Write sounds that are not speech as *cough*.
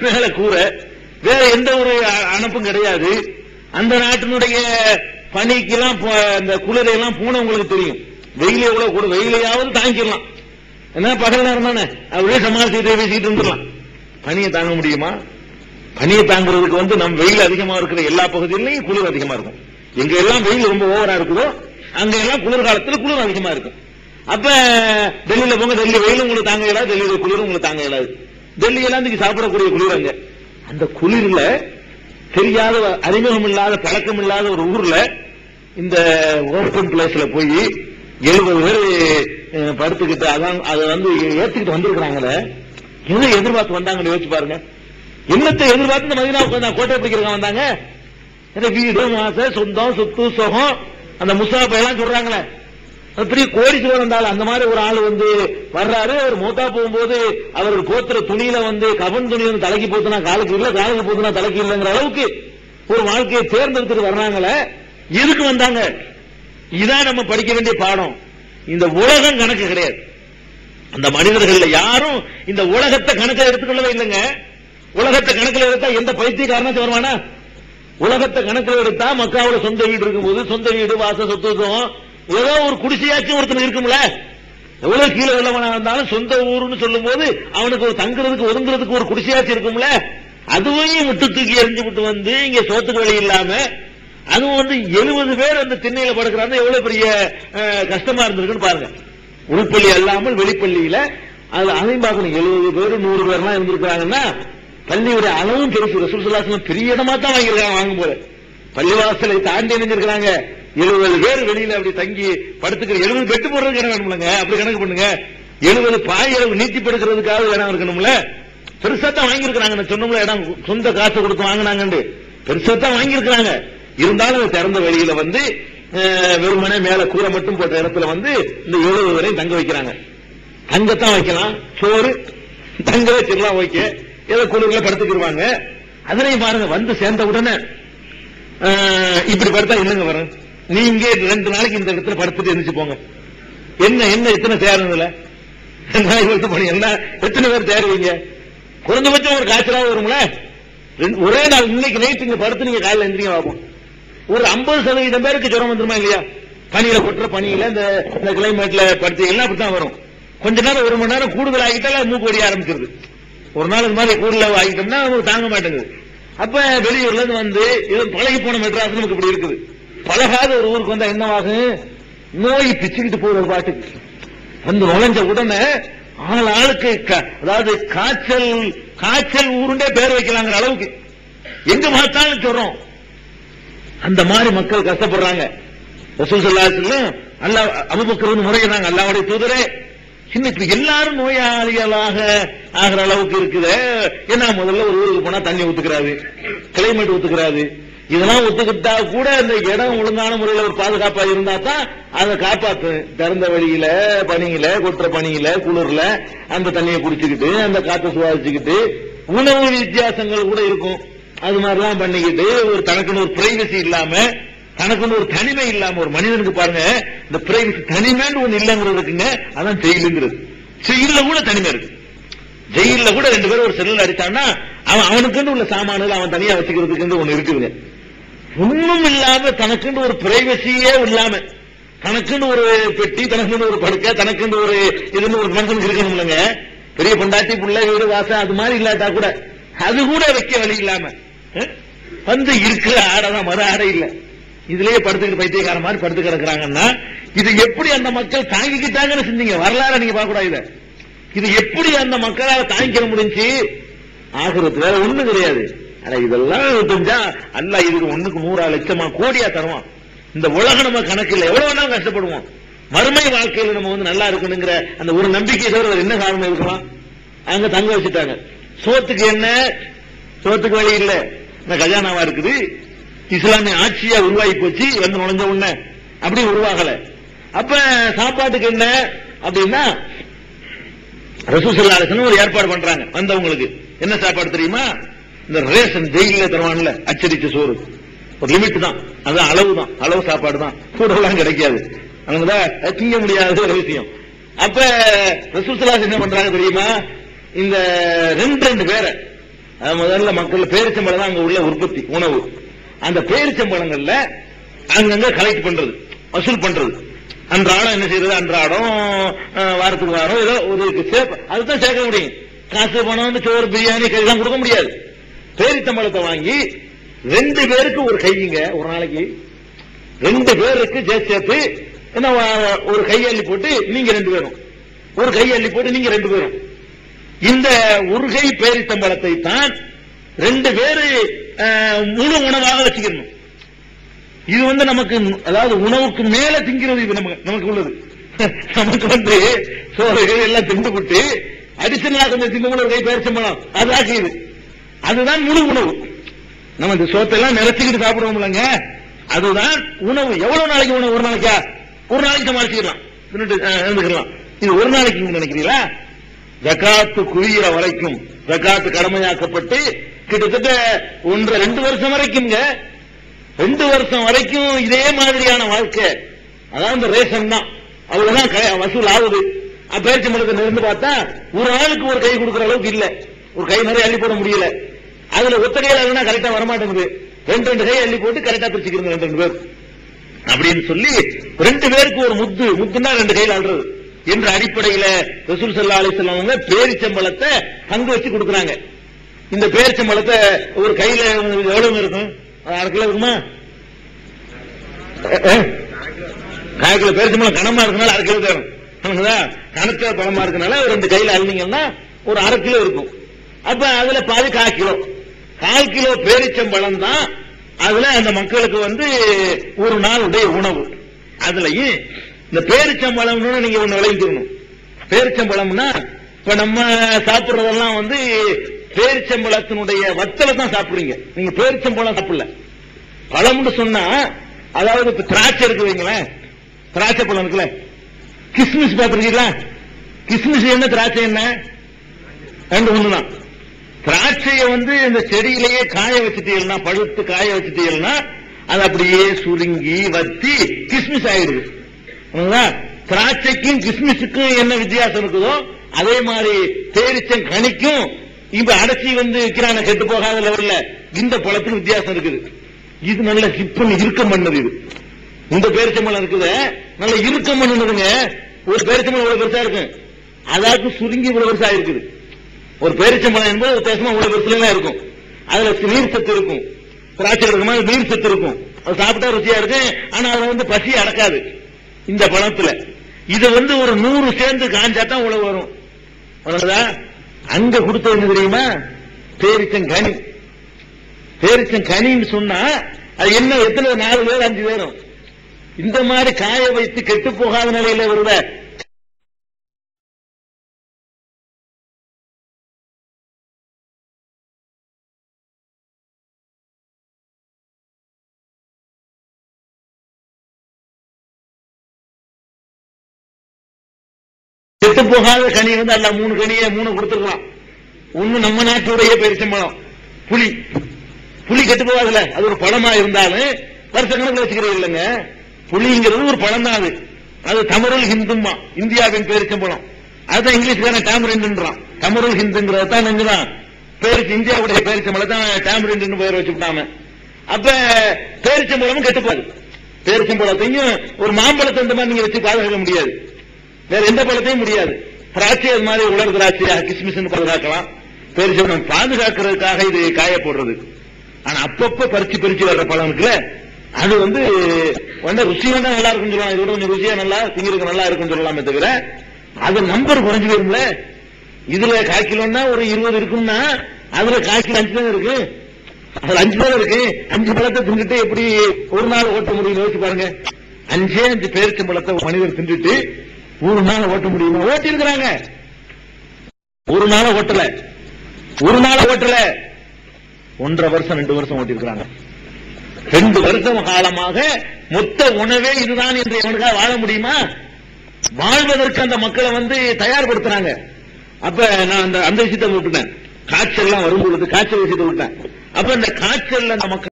மேல கூரை வேற எந்த ஒரு அனுப்பும் கிடையாது. அந்த நாட்டினுடைய பனிக்கெல்லாம் இந்த அந்த குளிரையெல்லாம் போன உங்களுக்கு தெரியும். வெயில் எவ்வளவு கூட வெயிலையாவது தாங்கிடலாம். என்ன பகல் நேரம் தானே. அப்படியே சமாளிச்சுட்டு பேசிட்டு இருந்துடலாம். பனியை தாங்க முடியுமா? பனியை தாங்குறதுக்கு வந்து நம்ம வெயில் அதிகமா இருக்கிற எல்லா பகுதியிலையும் குளிர் அதிகமா இருக்கும். எங்க எல்லாம் வெயில் ரொம்ப ஓவரா இருக்குதோ அங்க எல்லாம் குளிர் காலத்துல குளிர் அதிகமா இருக்கும். அப்ப டெல்லியில போங்க டெல்லி வெயில் உங்களுக்கு தாங்க இயலாது டெல்லியில குளிரும் உங்களுக்கு தாங்க இயலாது. டெல்லி எல்லாம் இன்னைக்கு சாப்பிடக்கூடிய குளிர் அங்க. அந்த குளிர்ல தெரியாத அறிமுகம் இல்லாத பழக்கம் இல்லாத ஒரு ஊர்ல இந்த ஓப்பன் பிளேஸ்ல போய் எழுபது பேர் படுத்துக்கிட்டு அதான் அதை வந்து ஏத்துக்கிட்டு வந்திருக்கிறாங்களே. எதை எதிர்பார்த்து வந்தாங்கன்னு யோசிச்சு பாருங்க. என்னத்தை எதிர்பார்த்து இந்த மதினாவுக்கு வந்தா கோட்டை பிடிக்கிறவங்க வந்தாங்க? வீடு மாச சொந்தம் சொத்து சுகம் அந்த முசாபை எல்லாம் சொல்றாங்களே. பெரிய கோடீஸ்வரர் இருந்தாலும் அந்த மாதிரி ஒரு ஆள் வந்து வர்றாரு. அவர் மூத்தா போகும்போது அவர் போத்துற துணியில வந்து கபன் துணி வந்து தலைக்கு போத்துனா காலுக்கு இல்ல காலுக்கு போத்துனா தலைக்கு இல்லைங்கிற அளவுக்கு ஒரு வாழ்க்கையை தேர்ந்தெடுத்துட்டு வர்றாங்களே. எதுக்கு வந்தாங்க? இதான் நம்ம படிக்க வேண்டிய பாடம். இந்த உலகம் கணக்கு கிடையாது. அந்த மனிதர்கள் யாரும் இந்த உலகத்தை கணக்கில் எடுத்துக்கொள்ளவே இல்லைங்க. உலகத்தை கணக்கில் எடுத்தா எந்த பைத்தியக்காரனாச்சும் வருவானா? உலகத்தை கணக்கில் எடுத்தா மக்காவோட சொந்த வீடு இருக்கும்போது சொந்த வீடு வாச சொத்து ஏதோ ஒரு குடிசையாச்சும் ஒருத்தன் இருக்கும்ல? எவ்வளவு கீழே உள்ளவனா இருந்தாலும் சொந்த ஊருன்னு சொல்லும் போது அவனுக்கு ஒரு தங்குறதுக்கு ஒதுங்குறதுக்கு ஒரு குடிசையாச்சும் இருக்கும்ல? அதுவையும் விட்டு தூக்கி எரிஞ்சு விட்டு வந்து இங்க சோத்துக்கு வழி இல்லாம அதுவும் வந்து எழுபது பேர் அந்த திண்ணையில படுக்கிறாங்க. எவ்வளவு பெரிய கஷ்டமா இருந்திருக்குன்னு பாருங்க. உள்பள்ளி அல்லாமல் வெளிப்பள்ளியில அது அதையும் பார்க்கணும். எழுபது பேர் நூறு பேர்லாம் இருந்திருக்காங்கன்னா பள்ளியுடைய அளவும் பெருசு. ரசூல் பெரிய இடமா தான் வாங்கியிருக்காங்க வாங்கும் போது. பள்ளிவாசலை தாண்டி இணைஞ்சிருக்கிறாங்க. எழுபது பேர் வெளியில அப்படி தங்கி படுத்துக்கிற எழுபது பெட்டு போடுறதுக்கு இடம் வேணும்லங்க. அப்படி கணக்கு பண்ணுங்க. எழுபது பாய் அளவு நீட்டி படுக்கிறதுக்காக இடம் இருக்கணும்ல. பெருசா தான் வாங்கியிருக்கிறாங்க. சொன்னோம்ல இடம் சொந்த காசு கொடுத்து வாங்கினாங்கன்னு பெருசா தான் வாங்கியிருக்கிறாங்க. இருந்தாலும் திறந்த வெளியில வந்து வெறுமனே மேல கூரை மட்டும் போட்ட இடத்துல வந்து இந்த எழுபது வரையும் தங்க வைக்கிறாங்க. தங்கத்தான் வைக்கலாம். சோறு தங்க வச்சிடலாம் ஓகே. ஏதோ குளிர்ல படுத்துக்கிடுவாங்க அதுலயும் பாருங்க வந்து சேர்ந்த உடனே இப்படி படுத்தா என்னங்க வரும்? நீங்க ரெண்டு நாளைக்கு இந்த இடத்துல படுத்துட்டு எந்திரிச்சு போங்க. என்ன என்ன எத்தனை சேருதுல நாளைக்கு என்ன எத்தனை பேர் சேருவீங்க குறைஞ்சபட்சம் ஒரு காய்ச்சலாவது வரும்ல? ரெண்டு- ஒரே நாள் இன்னைக்கு நைட் இங்க படுத்து நீங்க காலையில் எந்திரிங்க பார்ப்போம் ஒரு ஐம்பது சதவீதம் பேருக்கு ஜுரம் வந்துருமா இல்லையா? பனியில கொட்டுற பனியில இந்த இந்த கிளைமேட்ல படுத்து எல்லாம் அப்படித்தான் வரும். கொஞ்ச நேரம் ஒரு மணி நேரம் கூடுதல் ஆகிட்டால மூக்கு ஒடிய ஆரம்பிச்சிருது. ஒரு நாள் இந்த மாதிரி கூடுதல் ஆகிட்டோம்னா நமக்கு தாங்க மாட்டேங்குது. அப்ப வெளியூர்ல இருந்து வந்து இது பழகி போன மெட்ராஸ் நமக்கு இப்படி இருக்குது. பழகாத ஒரு ஊருக்கு வந்தா என்னவாகும் நோய் பிச்சுக்கிட்டு போகுது ஒரு பாட்டுக்கு வந்து நுழைஞ்ச உடனே ஆள் ஆளுக்கு க- அதாவது காய்ச்சல் காய்ச்சல் ஊருண்டே பேர் வைக்கலாங்கிற அளவுக்கு. எங்க பார்த்தாலும் சொல்றோம். அந்த மாதிரி மக்கள் கஷ்டப்படுறாங்க. ரசூல் ஸல்லல்லாஹு அல்லா வஸல்லம் முறையினாங்க அல்லாவுடைய முறையிறாங்க தூதரே சின்ன இப்ப எல்லாரும் நோயாளிகளாக ஆகிற அளவுக்கு இருக்குது. ஏன்னா முதல்ல ஒரு ஊருக்கு போனா தண்ணி ஒத்துக்கிறாரு கிளைமேட் ஒத்துக்கிறாரு இதெல்லாம் ஒத்துக்கிட்டா கூட அந்த இடம் ஒழுங்கான முறையில ஒரு பாதுகாப்பா இருந்தா தான் அதை காப்பாத்தும் திறந்த வழியில பனியில கொட்டுற பனியில குளிர்ல அந்த தண்ணியை குடிச்சுக்கிட்டு அந்த காற்றை சுவாசிச்சுக்கிட்டு உணவு வித்தியாசங்கள் கூட இருக்கும். அது மாதிரிலாம் பண்ணிக்கிட்டு ஒரு தனக்குன்னு ஒரு பிரைவசி இல்லாம தனக்குன்னு ஒரு தனிமை இல்லாம ஒரு மனிதனுக்கு பாருங்க இந்த பிரைவசி தனிமைன்னு ஒண்ணு இல்லைங்கிறதுக்குங்க அதான் ஜெயிலுங்கிறது. ஜெயில கூட தனிமை இருக்கு. ஜெயில கூட ரெண்டு பேரும் ஒரு செல்லுல அடிச்சான்னா அவன் அவனுக்குன்னு உள்ள சாமான்கள் அவன் தனியா வச்சுக்கிறதுக்கு ஒண்ணு இருக்குதுங்க. ஒண்ணும் இல்லாம தனக்குன்னு ஒரு பிரைவசியே இல்லாம தனக்குன்னு ஒரு பெட்டி தனக்குன்னு ஒரு படுக்கை தனக்குன்னு ஒரு இதுன்னு ஒரு மனுஷனுக்கு இருக்கணும் இல்லைங்க. பெரிய பொண்டாட்டி புள்ள வீடு வாசம் அது மாதிரி இல்லாட்டா கூட அது கூட வைக்க வழி இல்லாம வந்து இருக்கிற ஆடைதான் மறு ஆடை இல்ல. இதுலயே படுத்துக்கிட்டு பைத்தியக்கார மாதிரி படுத்து கிடக்குறாங்கன்னா இது எப்படி அந்த மக்கள் தாங்கிக்கிட்டாங்கன்னு செஞ்சீங்க வரலாறு நீங்க பார்க்க கூடாது இது எப்படி அந்த மக்களால் தாங்கிக்க முடிஞ்சு? ஆகிறது வேற ஒண்ணு கிடையாது. ஆனா இதெல்லாம் தெரிஞ்சா அல்ல இதுக்கு ஒண்ணுக்கு நூறா லட்சமா கோடியா தருவான். இந்த உலகம் நம்ம கணக்கில் எவ்வளவு நாள் கஷ்டப்படுவோம். மறுமை வாழ்க்கையில நம்ம வந்து நல்லா இருக்கணுங்கிற அந்த ஒரு நம்பிக்கை தவிர என்ன காரணம் இருக்கலாம் அங்க தங்க வச்சுட்டாங்க. சோத்துக்கு என்ன? சோத்துக்கு வழி இல்ல. இந்த கஜானாவா இருக்குது. இஸ்லாமிய ஆட்சியா உருவாகி போச்சு. வந்து நுழைஞ்ச உடனே அப்படி உருவாகல. அப்ப சாப்பாட்டுக்கு என்ன? அப்படின்னா ரசூசல்லா ஒரு ஏற்பாடு பண்றாங்க. வந்தவங்களுக்கு. என்ன சாப்பாடு தெரியுமா? இந்த ரேஷன் ஜெயில தருவான்ல அச்சடிச்ச சோறு. ஒரு லிமிட் தான். அது அளவு தான். அளவு சாப்பாடு தான். கூடலாம் கிடைக்காது. அவங்கதான் திங்க முடியாத ஒரு விஷயம். அப்ப ரசூசல்லா என்ன பண்றாங்க தெரியுமா? இந்த ரெண்டு ரெண்டு பேரை முதல்ல மக்கள் பேரிச்சம்பழம் தான் அங்க உள்ள உற்பத்தி உணவு. அந்த பேரிச்சம்பழங்கள்ல அங்கங்க கலெக்ட் பண்றது வசூல் பண்றது. அன்றாடம் என்ன செய்யறது? அன்றாடம் வாரத்துக்கு வாரம் ஏதோ ஒரு சேர்க்க அதுதான் சேர்க்க முடியும். காசு பணம் வந்து சோறு பிரியாணி கைதான் கொடுக்க முடியாது. பேரிச்சம்பழத்தை வாங்கி ரெண்டு பேருக்கு ஒரு கையுங்க ஒரு நாளைக்கு. ரெண்டு பேருக்கு சேர்த்து சேர்த்து என்ன ஒரு கையள்ளி போட்டு நீங்க ரெண்டு பேரும். ஒரு கையள்ளி போட்டு நீங்க ரெண்டு பேரும். இந்த ஒரு கை பேரித்தம்பழத்தை தான் ரெண்டு பேரு முழு உணவாக வச்சுக்கணும். இது வந்து நமக்கு அதாவது உணவுக்கு மேல திங்கிறது இது நமக்கு நமக்கு உள்ளது. *laughs* நமக்கு வந்து சோறு எல்லாம் திண்டு விட்டு அடிஷனலா கொஞ்சம் திண்டு ஒரு கை பேரிச்சம்பளம் அதுதான் இது. அதுதான் முழு உணவு. நம்ம இந்த சோத்தெல்லாம் நிறைச்சுக்கிட்டு சாப்பிடுவோம்லங்க. அதுதான் உணவு. எவ்வளவு நாளைக்கு உணவு? ஒரு நாளைக்கா? ஒரு நாளைக்கு சமாளிச்சுக்கலாம் இருந்துக்கலாம் இது ஒரு நாளைக்கு நினைக்கிறீங்களா? ஜக்காத்து குவியிற வரைக்கும் ஜக்காத்து கடமையாக்கப்பட்டு கிட்டத்தட்ட ஒன்று ரெண்டு வருஷம் வரைக்கும்ங்க. ரெண்டு வருஷம் வரைக்கும் இதே மாதிரியான வாழ்க்கை. அதான் இந்த ரேஷன் தான். அவ்வளவுதான் வசூல் ஆகுது. பேச்சு மலத்தை இருந்து பார்த்தா ஒரு ஆளுக்கு ஒரு கை கொடுக்குற அளவுக்கு இல்ல. ஒரு கை நிறைய அள்ளி போட முடியல. அதுல ஒத்தடையில அதுனா கரெக்டா வரமாட்டேங்குது. ரெண்டு ரெண்டு கை அள்ளி போட்டு கரெக்டா பிரிச்சுக்கிறது ரெண்டு ரெண்டு பேர். அப்படின்னு சொல்லி ரெண்டு பேருக்கு ஒரு முத்து முத்துன்னா ரெண்டு கையில் அல்றது என்ற அடிப்படையில ரசூல் சல்லா அலிஸ்லாம் அவங்க பேரிச்சம்பழத்தை பங்கு வச்சு கொடுக்குறாங்க. இந்த பேரிச்சம்பழத்தை ஒரு கையில எவ்வளவு இருக்கும் அரை கிலோ இருக்குமா? அஹ், கிலோ பேரிச்சம்பழம் கனமா இருக்கனால அரை கிலோ தேரும் கணக்க கணக்கா பழமா இருக்கனால ஒரு ரெண்டு கையில அழுந்தீங்கன்னா ஒரு அரை கிலோ இருக்கும். அப்ப அதுல பாதி கால் கிலோ. கால் கிலோ பேரிச்சம்பழம் தான் அதுல அந்த மக்களுக்கு வந்து ஒரு நாளுடைய உணவு. அதுலயும் இந்த பேரிச்சம்பழம்னு நீங்க ஒண்ணு விளைஞ்சிடணும் பேரிச்சம்பழம்னா இப்ப நம்ம சாப்பிடுறதெல்லாம் வந்து பேரிச்சம்பழத்தினுடைய வத்தலை தான் சாப்பிடுறீங்க. நீங்க பேரிச்சம்பழம் சாப்பிடல. பழம்னு சொன்னா அதாவது இப்ப திராட்சை இருக்கு வைங்களேன். திராட்சை பழம் இருக்குல்ல. கிஸ்மிஸ் பாத்துருக்கீங்களா கிஸ்மிஸ் என்ன திராட்சை என்ன? ரெண்டு ஒண்ணுதான். திராட்சையை வந்து இந்த செடியிலேயே காய வச்சுட்டீங்கன்னா பழுத்து காய வச்சுட்டீங்கன்னா அது அப்படியே சுருங்கி வத்தி கிஸ்மிஸ் ஆயிடுது. திராட்சைக்கும் கிஸ்மிஸுக்கும் என்ன வித்தியாசம் இருக்குதோ அதே மாதிரி பேரிச்சம் கனிக்கும் இப்ப அடைச்சி வந்து விற்கிறான கெட்டு போகாத லெவல்ல இந்த பழத்துக்கு வித்தியாசம் இருக்குது. இது நல்ல சிப்பன் இறுக்கம் பண்ணது இது. இந்த பேரிச்சம்பழம் இருக்குது நல்ல இறுக்கம் பண்ணுதுங்க ஒரு பேரிச்சம்பழம் இவ்வளவு பெருசா இருக்கு அதாவது சுருங்கி இவ்வளவு பெருசா இருக்குது. ஒரு பேரிச்சம்பழம் என்பது வித்தியாசமா உள்ள பெருசுல இருக்கும். அதுல நீர் சத்து இருக்கும். திராட்சை இருக்குமா நீர் சத்து இருக்கும். அது சாப்பிட்டா ருச்சியா இருக்கு ஆனா அதுல வந்து பசி அடக்காது. இந்த பழத்துல. இது வந்து ஒரு நூறு சேர்ந்து காஞ்சா தான் உழவு வரும். அவ்வளவுதா அங்க கொடுத்தது என்ன தெரியுமா? பேரிச்சங்கனி பேரிச்சங்கனின்னு சொன்னா அது என்ன எத்தனை நாலு பேர் அஞ்சு பேரும் இந்த மாதிரி காய வைத்து கெட்டு போகாத நிலையில வருவ கெட்டு போகாத கனி வந்து அல்ல மூணு கனியை மூணு கொடுத்துருக்கலாம். ஒண்ணு நம்ம நாட்டுடைய பெருச்சம்பழம் புலி. புலி கெட்டு போகாதுல அது ஒரு பழமா இருந்தாலும் வருஷ கணக்கில் வச்சுக்கிறது இல்லைங்க. புலிங்கிறது ஒரு பழம் தான் அது. அது தமிழ் ஹிந்துமா இந்தியாவின் பேரிச்சம்பழம் அதுதான் இங்கிலீஷ்காரன் டேமரின்றான் தமிழ் ஹிந்துங்கிறது தான் நெஞ்சுதான் பேருக்கு இந்தியாவுடைய பேரிச்சம்பழம் தான் டேமரின் பேர் வச்சுட்டாம அப்ப பேரிச்சம்பழமும் கெட்டுப்பாரு போகுது. பேரிச்சம்பழத்தையும் ஒரு மாம்பழத்தை இந்த மாதிரி நீங்க வச்சு பாதுகாக்க முடியாது. வேற எந்த பழத்தையும் முடியாது. திராட்சை அது மாதிரி உலர் திராட்சையாக கிஸ்மிஸ் பாதுகாக்கலாம். பேரிச்சம்பழம் பாதுகாக்கிறதுக்காக இது காய போடுறது. ஆனா அப்பப்ப பறிச்சு பறிச்சு வர்ற பழம் இருக்குல்ல அது வந்து வந்த ருசி தான் நல்லா இருக்கும் சொல்லலாம் இதோட கொஞ்சம் ருசியா நல்லா திங்கிறதுக்கு நல்லா இருக்கும் சொல்லலாமே தவிர அது நம்பர் குறைஞ்சு போயிரும்ல. இதுல கால் கிலோன்னா ஒரு இருபது இருக்கும்னா அதுல கால் கிலோ அஞ்சு தான் இருக்கு? அதுல அஞ்சு தான் இருக்கு? அஞ்சு பழத்தை தின்னுட்டு எப்படி ஒரு நாள் ஓட்ட முடியும் யோசிச்சு பாருங்க. அஞ்சே அஞ்சு பேரிச்சம்பழத்தை மனிதர் தின்றுட்டு ஒரு நாள் ஓட்ட முடியுமா? ஓட்டி இருக்கிறாங்க ஒரு நாள் ஓட்டல. ஒரு நாள் ஓட்டல. ஒன்றரை வருஷம் ரெண்டு வருஷம் ஓட்டி இருக்கிறாங்க ரெண்டு வருஷம் காலமாக மொத்த உணவே இதுதான் என்று எவனுக்காக வாழ முடியுமா? வாழ்வதற்கு அந்த மக்களை வந்து தயார்படுத்துறாங்க. அப்ப நான் அந்த அந்த விஷயத்தை விட்டுட்டேன். காய்ச்சல் எல்லாம் வரும்பொழுது காய்ச்சல் விஷயத்தை விட்டேன் அப்ப இந்த காய்ச்சல் அந்த மக்கள்